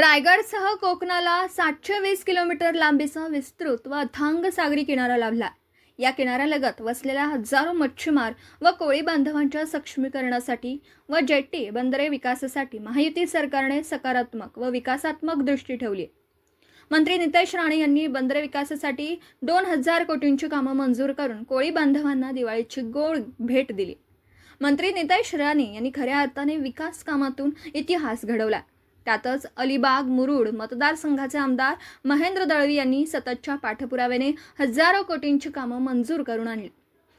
रायगडसह कोकणाला सातशे वीस किलोमीटर लांबीचा विस्तृत व अथांग सागरी किनारा लाभला. या किनाऱ्यालगत वसलेल्या हजारो मच्छीमार व कोळी बांधवांच्या सक्षमीकरणासाठी व जेट्टी बंदरे विकासासाठी महायुती सरकारने सकारात्मक व विकासात्मक दृष्टी ठेवली. मंत्री नितेश राणे यांनी बंदरे विकासासाठी दोन हजार कोटींची कामं मंजूर करून कोळी बांधवांना दिवाळीची गोड भेट दिली. मंत्री नितेश राणे यांनी खऱ्या अर्थाने विकास कामातून इतिहास घडवला. त्यातच अलिबाग मुरुड मतदारसंघाचे आमदार महेंद्र दळवी यांनी सततच्या पाठपुराव्याने हजारो कोटींची कामं मंजूर करून आणली.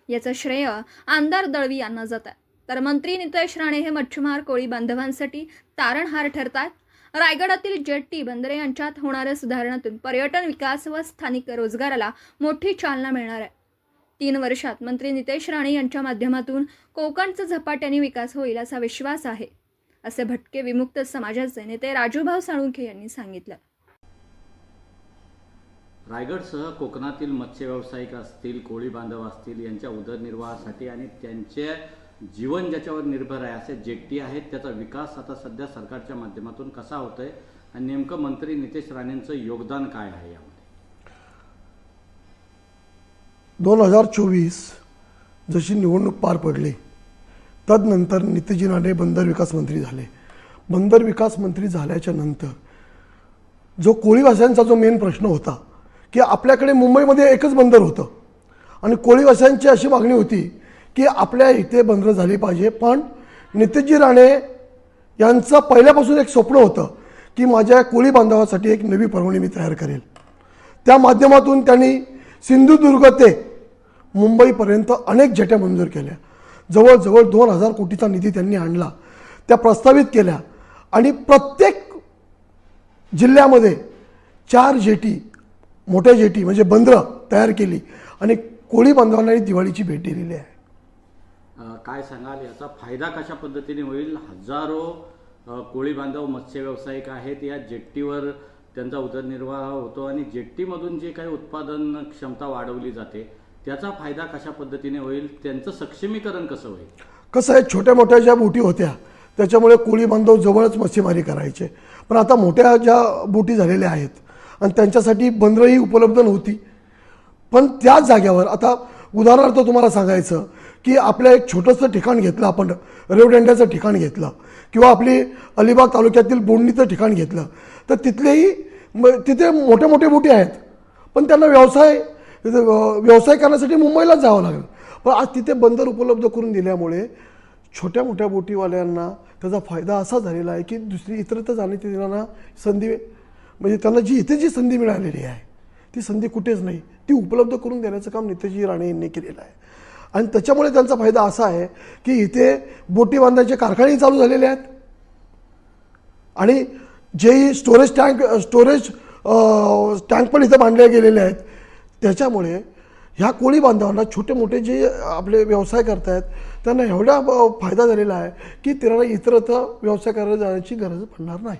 याचं श्रेय आमदार दळवी यांना जात आहे. तर मंत्री नितेश राणे हे मच्छीमार कोळी बांधवांसाठी तारणहार ठरतात. रायगडातील जेट्टी बंदरे यांच्यात होणाऱ्या सुधारणातून पर्यटन विकास व स्थानिक रोजगाराला मोठी चालना मिळणार आहे. तीन वर्षात मंत्री नितेश राणे यांच्या माध्यमातून कोकणचा झपाट्याने विकास होईल असा विश्वास आहे. असे भटके विमुक्त समाजाचे नेते राजूभाऊ साळुंखे यांनी सांगितलं. रायगडसह कोकणातील मत्स्य व्यावसायिक असतील कोळी बांधव असतील यांच्या उदरनिर्वाहासाठी आणि त्यांचे जीवन ज्याच्यावर निर्भर आहे असे जेट्टी आहेत त्याचा विकास आता सध्या सरकारच्या माध्यमातून कसा होतोय आणि नेमकं मंत्री नितेश राणेंचं योगदान काय आहे यामध्ये? दोन हजार चोवीस जशी निवडणूक पार पडली तदनंतर नितीजी राणे बंदर विकास मंत्री झाले. बंदर विकास मंत्री झाल्याच्यानंतर जो कोळीवाशांचा जो मेन प्रश्न होता की आपल्याकडे मुंबईमध्ये एकच बंदर होतं. आणि कोळीवाशांची अशी मागणी होती की आपल्या इथे बंदरं झाली पाहिजे. पण नितीजी राणे यांचं पहिल्यापासून एक स्वप्न होतं की माझ्या कोळी बांधवासाठी एक नवी परवणी मी तयार करेल. त्या माध्यमातून त्यांनी सिंधुदुर्ग ते मुंबईपर्यंत अनेक झेट्या मंजूर केल्या. जवळजवळ दोन हजार कोटीचा निधी त्यांनी आणला. त्या प्रस्तावित केल्या. आणि प्रत्येक जिल्ह्यामध्ये चार जेटी मोठ्या जेटी म्हणजे बंदरं तयार केली. आणि कोळी बांधवांना दिवाळीची भेट दिलेली आहे. काय सांगाल? याचा फायदा कशा पद्धतीने होईल? हजारो कोळी बांधव मत्स्य व्यावसायिक आहेत. या जेट्टीवर त्यांचा उदरनिर्वाह होतो आणि जेट्टीमधून जे काही उत्पादन क्षमता वाढवली जाते त्याचा फायदा कशा पद्धतीने होईल त्यांचं सक्षमीकरण कसं होईल? कसं आहे छोट्या मोठ्या ज्या बोटी होत्या त्याच्यामुळे कोळी बांधव जवळच मच्छीमारी करायचे. पण आता मोठ्या ज्या बोटी झालेल्या आहेत आणि त्यांच्यासाठी बंदरही उपलब्ध नव्हती. पण त्याच जाग्यावर आता उदाहरणार्थ तुम्हाला सांगायचं की आपलं एक छोटंसं ठिकाण घेतलं आपण रेवडेंड्याचं ठिकाण घेतलं किंवा आपली अलिबाग तालुक्यातील बोंडणीचं ठिकाण घेतलं तर तिथलेही तिथे मोठ्या मोठे बोटी आहेत पण त्यांना व्यवसाय व्यवसाय करण्यासाठी मुंबईलाच जावं लागेल. पण आज तिथे बंदर उपलब्ध करून दिल्यामुळे छोट्या मोठ्या बोटीवाल्यांना त्याचा फायदा असा झालेला आहे की दुसरी इतरत्र जाण्याची त्यांना संधी म्हणजे त्यांना जी इथे जी संधी मिळालेली आहे ती संधी कुठेच नाही. ती उपलब्ध करून देण्याचं काम नितेशजी राणे यांनी केलेलं आहे. आणि त्याच्यामुळे त्यांचा फायदा असा आहे की इथे बोटी बांधायचे कारखाने चालू झालेले आहेत. आणि जे स्टोरेज टँक स्टोरेज टँक पण इथं बांधले गेलेले आहेत. त्याच्यामुळे ह्या कोळी बांधवांना छोटे मोठे जे आपले व्यवसाय करतायत त्यांना एवढा फायदा झालेला आहे की त्यांना इतरत्र व्यवसाय करायला जाण्याची गरज पडणार नाही.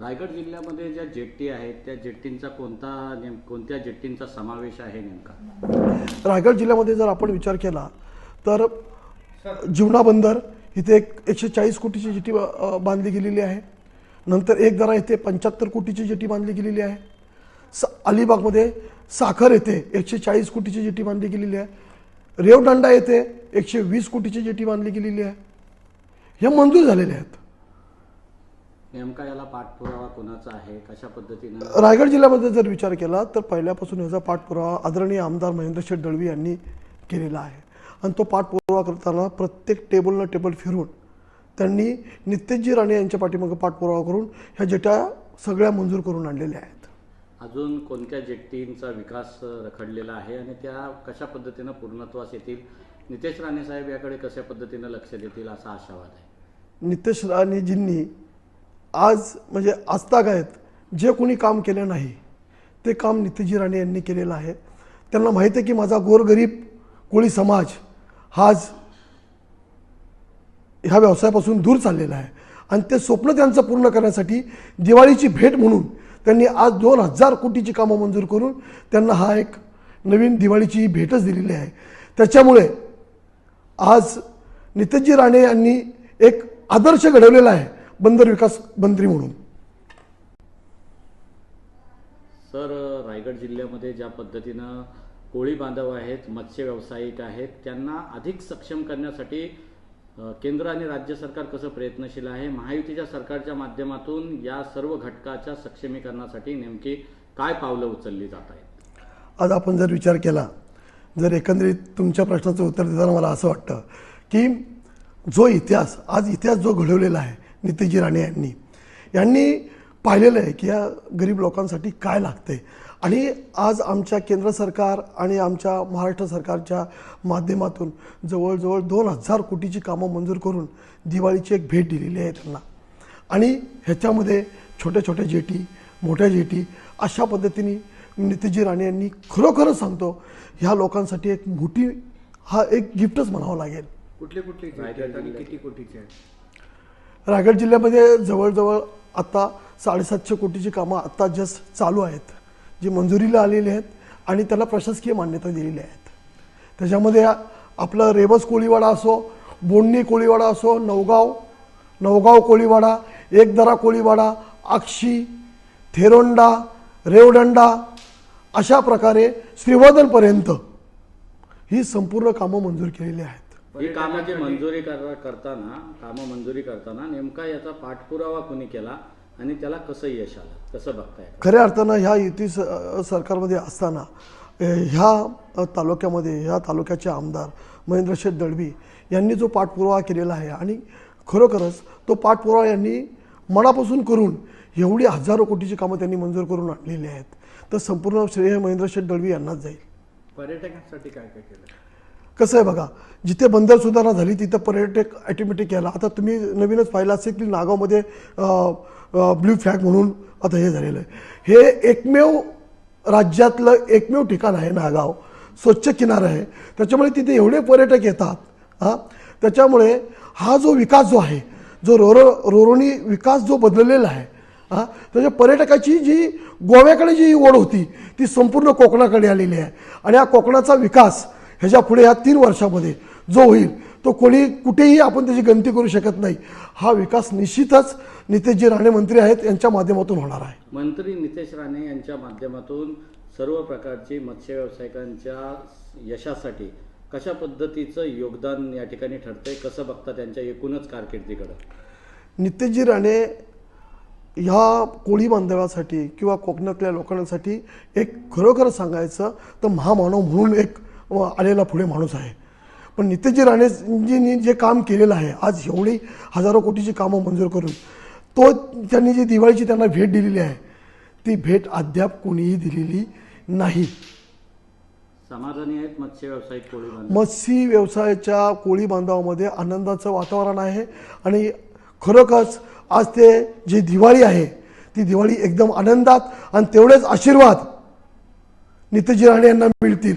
रायगड जिल्ह्यामध्ये ज्या जेट्टी आहेत त्या जेट्टींचा कोणता नेम कोणत्या जेट्टींचा समावेश आहे नेमका? रायगड जिल्ह्यामध्ये जर आपण विचार केला तर जीवना बंदर इथे एक एकशे चाळीस कोटीची जेटी बांधली गेलेली आहे. नंतर एक दरा येथे पंच्याहत्तर कोटीची जेटी बांधली गेलेली आहे. स अलिबागमध्ये साखर येथे एकशे चाळीस कोटीची जेटी बांधली गेलेली आहे. रेवदंडा येथे एकशे वीस कोटीची जेटी बांधली गेलेली आहे. ह्या मंजूर झालेल्या आहेत. नेमका याला पाठपुरावा कोणाचा आहे? कशा पद्धतीनं? रायगड जिल्ह्यामध्ये जर विचार केला तर पहिल्यापासून याचा पाठपुरावा आदरणीय आमदार महेंद्र शेठ दळवी यांनी केलेला आहे. आणि तो पाठपुरावा करताना प्रत्येक टेबलनं टेबल फिरून त्यांनी नितेशजी राणे यांच्या पाठीमागे पाठपुरावा करून ह्या जेट्या सगळ्या मंजूर करून आणलेल्या आहेत. अजून कोणत्या जेट्टींचा विकास रखडलेला आहे आणि त्या कशा पद्धतीनं पूर्णत्वास येतील? नितेश राणे साहेब याकडे कशा पद्धतीनं लक्ष देतील असा आशावाद आहे. नितेश राणेजींनी आज म्हणजे आजताग आहेत जे कोणी काम केलं नाही ते काम नितेशजी राणे यांनी केलेलं आहे. त्यांना माहीत आहे की माझा गोरगरीब कोळी समाज हा आज ह्या व्यवसायापासून दूर चाललेला आहे. आणि ते स्वप्न त्यांचं पूर्ण करण्यासाठी दिवाळीची भेट म्हणून त्यांनी आज दोन हजार कोटीची कामं मंजूर करून त्यांना हा एक नवीन दिवाळीची भेटच दिलेली आहे. त्याच्यामुळे आज नितजी राणे यांनी एक आदर्श घडवलेला आहे बंदर विकास मंत्री म्हणून. सर रायगड जिल्ह्यामध्ये ज्या पद्धतीनं कोळी बांधव आहेत मत्स्य व्यावसायिक आहेत त्यांना अधिक सक्षम करण्यासाठी केंद्र आणि राज्य सरकार कसं प्रयत्नशील आहे? महायुतीच्या सरकारच्या माध्यमातून या सर्व घटकाच्या सक्षमीकरणासाठी नेमकी काय पावलं उचलली जात आहेत? आज आपण जर विचार केला जर एकंदरीत तुमच्या प्रश्नाचं उत्तर देताना मला असं वाटतं की जो इतिहास आज इतिहास जो घडवलेला आहे नितीजी राणे यांनी यांनी पाहिलेलं आहे की या गरीब लोकांसाठी काय लागते आणि आज आमच्या केंद्र सरकार आणि आमच्या महाराष्ट्र सरकारच्या माध्यमातून जवळजवळ दोन हजार कोटीची कामं मंजूर करून दिवाळीची एक भेट दिलेली आहे त्यांना. आणि ह्याच्यामध्ये छोट्या छोट्या जेटी मोठ्या जेटी अशा पद्धतीने नितीजी राणे यांनी खरोखरच सांगतो ह्या लोकांसाठी एक मोठी हा एक गिफ्टच म्हणावं लागेल. कुठले कुठले किती कोटीचे आहेत? रायगड जिल्ह्यामध्ये जवळजवळ आता साडेसातशे कोटीची कामं आत्ता जस्ट चालू आहेत जी मंजुरीला आलेली आहेत आणि त्याला प्रशासकीय मान्यता दिलेली आहेत. त्याच्यामध्ये आपलं रेवस कोळीवाडा असो बोंडणी कोळीवाडा असो नवगाव नवगाव कोळीवाडा एकदरा कोळीवाडा आक्षी थेरोंडा रेवदंडा अशा प्रकारे श्रीवर्धनपर्यंत ही संपूर्ण कामं मंजूर केलेली आहेत. ही कामं जी मंजुरी कर- करताना कामं मंजुरी करताना नेमका याचा पाठपुरावा कुणी केला? आणि त्याला कसं यश आलं? कसं बघताय? खऱ्या अर्थानं ह्या युती स सरकारमध्ये असताना ह्या तालुक्यामध्ये ह्या तालुक्याचे आमदार महेंद्र शेठ दळवी यांनी जो पाठपुरावा केलेला आहे आणि खरोखरच तो पाठपुरावा यांनी मनापासून करून एवढी हजारो कोटीची कामं त्यांनी मंजूर करून आणलेली आहेत. तर संपूर्ण श्रेय हे महेंद्र शेठ दळवी यांनाच जाईल. पर्यटकांसाठी काय काय केलं? कसं आहे बघा जिथे बंदर सुधारणा झाली तिथं पर्यटक ॲटोमॅटिक यायला. आता तुम्ही नवीनच पाहिलं असेल की नागावमध्ये ब्ल्यू फ्लॅग म्हणून आता हे झालेलं आहे. हे एकमेव राज्यातलं एकमेव ठिकाण आहे नागाव. स्वच्छ किनारा आहे. त्याच्यामुळे तिथे एवढे पर्यटक येतात हां. त्याच्यामुळे हा जो विकास जो आहे जो रोरो रोरोनी विकास जो बदललेला आहे हां त्याच्या पर्यटकाची जी गोव्याकडे जी ओढ होती ती संपूर्ण कोकणाकडे आलेली आहे. आणि हा कोकणाचा विकास ह्याच्या पुढे ह्या तीन वर्षामध्ये जो होईल तो कोणी कुठेही आपण त्याची गणती करू शकत नाही. हा विकास निश्चितच नितेशजी राणे मंत्री आहेत यांच्या माध्यमातून होणार आहे. मंत्री नितेश राणे यांच्या माध्यमातून सर्व प्रकारची मत्स्य व्यावसायिकांच्या यशासाठी कशा पद्धतीचं योगदान या ठिकाणी ठरतंय कसं बघता त्यांच्या एकूणच कारकिर्दीकडं? नितेशजी राणे ह्या कोळी बांधवासाठी किंवा कोकणातल्या लोकांसाठी एक खरोखर सांगायचं तर महामानव म्हणून एक आलेला पुढे माणूस आहे. पण नितेशजी राणेजींनी जे काम केलेलं आहे आज एवढी हजारो कोटीची कामं मंजूर करून तो त्यांनी जी दिवाळीची त्यांना भेट दिलेली आहे ती भेट अद्याप कोणीही दिलेली नाही. समाधानी आहेत मत्स्य कोळी व्यवसायाच्या कोळी बांधवामध्ये आनंदाचं वातावरण आहे आणि खरोखरच आज ते जी दिवाळी आहे ती दिवाळी एकदम आनंदात आणि तेवढेच आशीर्वाद नितेजी राणे यांना मिळतील.